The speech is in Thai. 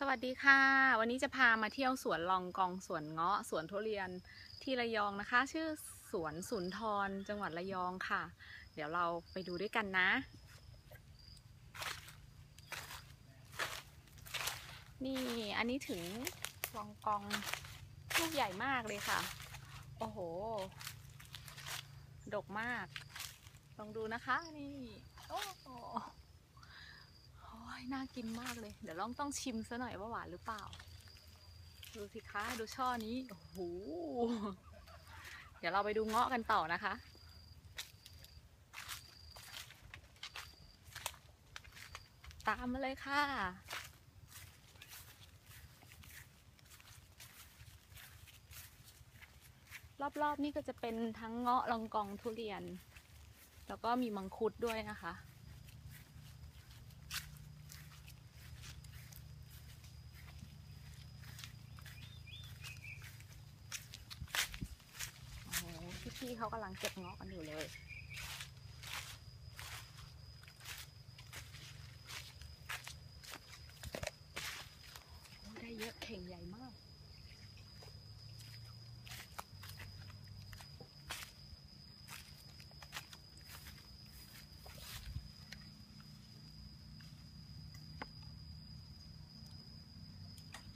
สวัสดีค่ะ วันนี้จะพามาเที่ยวสวนลองกองสวนเงาะสวนทุเรียนที่ระยองนะคะ ชื่อสวนสุนทรจังหวัดระยองค่ะ เดี๋ยวเราไปดูด้วยกันนะ นี่อันนี้ถึงลองกองลูกใหญ่มากเลยค่ะ โอ้โห ดกมาก ลองดูนะคะ นี่ โอ้โห ยน่ากินมากเลย เดี๋ยวลองต้องชิมซะหน่อยว่าหวานหรือเปล่า ดูสิคะ ดูช่อนี้ โอ้โห เดี๋ยวเราไปดูเงาะกันต่อนะคะ ตามมาเลยค่ะรอบๆนี่ก็จะเป็นทั้งเงาะลองกองทุเรียน แล้วก็มีมังคุดด้วยนะคะ โอ้โห พี่เขากำลังเก็บเงาะกันอยู่เลย